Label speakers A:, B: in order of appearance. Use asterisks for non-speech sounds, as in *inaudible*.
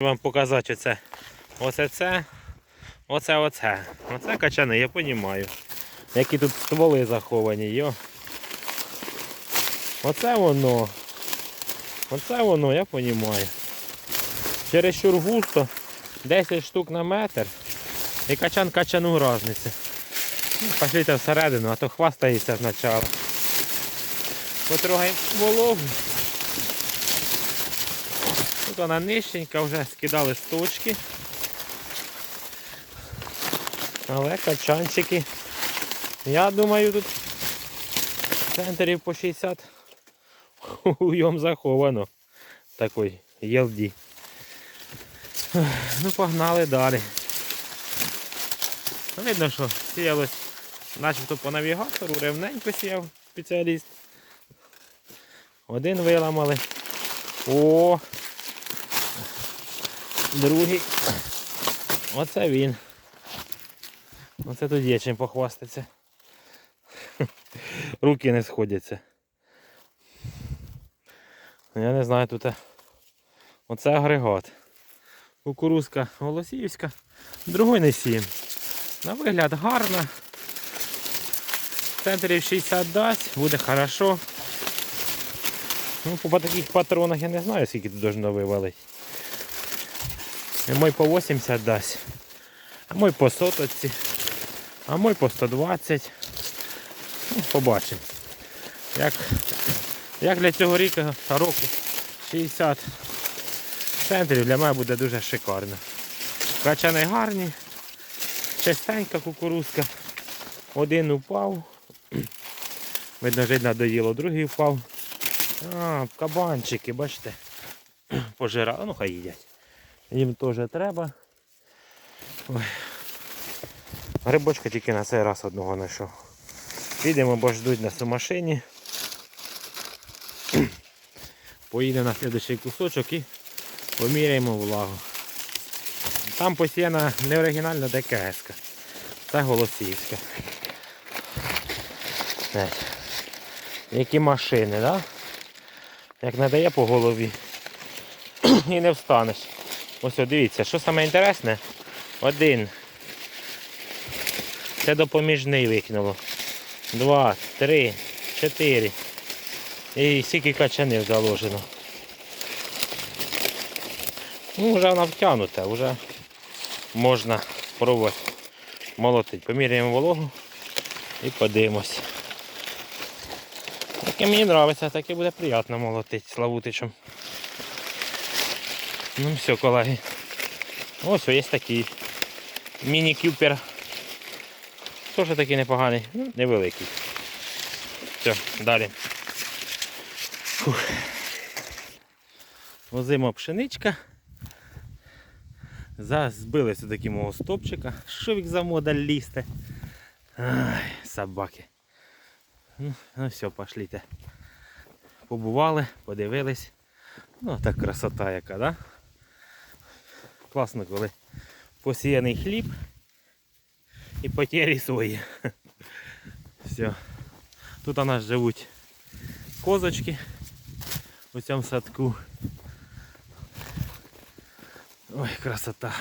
A: Вам показати оце. Оце це. Оце оце. Оце качани, я розумію. Які тут стволи заховані, йо. Оце воно. Оце воно, я розумію. Чересчур густо. 10 штук на метр. І качан качану разниця. Ну, Пошліть всередину, а то хвастається спочатку. Потрогаємо вологу. Тут вона нижченька, вже скидали сточки. Але качанчики. Я думаю, тут центрів по 60 уйом заховано. Такий єлді. Ну, погнали далі. Ну, Видно, що сіялось начебто по навігатору, рівненько сіяв спеціаліст. Один виламали. О! Другий. Оце він. Оце тут є чим похвастатися. *laughs* Руки не сходяться. Я не знаю тут. Оце агрегат. Кукурузка Голосіївська. Другой не сім. На вигляд гарна. Центрів 60 дасть, буде хорошо. Ну, по таких патронах я не знаю, скільки тут должно вивалити. І мой по 80 дасть. А мой по соточці. А мой по 120. Ну, побачимо. Як, як для цього ріка, року 60 центрів для мене буде дуже шикарно. Качани гарні, чистенька кукурузка. Один упав. *clears throat* Видно, жить надоїло, другий впав. А, кабанчики, бачите, *clears throat* пожирали, ну хай їдять. Їм теж треба. Ой. Грибочка тільки на цей раз одного знайшов. Підемо, бо ждуть нас у машині. *clears throat* Поїдемо на слідчий кусочок і поміряємо влагу. Там посіяна не оригінальна ДКС. Це Голосіївська. Які машини, да? Як надає по голові *clears throat* і не встанеш. Ось дивіться, що саме інтересне, один. Це допоміжний викинуло. Два, три, чотири. І скільки качанів заложено. Ну, вже вона втягнута, вже можна пробувати молотити. Поміряємо вологу і подивимось. Таке мені подобається, таке буде приємно молотити славутичем. Ну все, колеги. Ось є такий міні-кюпер. Теж такий непоганий, ну, невеликий. Все, далі. Фух. Возимо пшеничка. Збилися такого мого стопчика. Що їх за мода лізти? Ай, собаки. Ну, ну все, пошліте. Побували, подивились. Ну, так красота яка, да? Класно, коли посіяний хліб і потері свої. Все. Тут у нас живуть козочки у цьому садку. Ой, красота.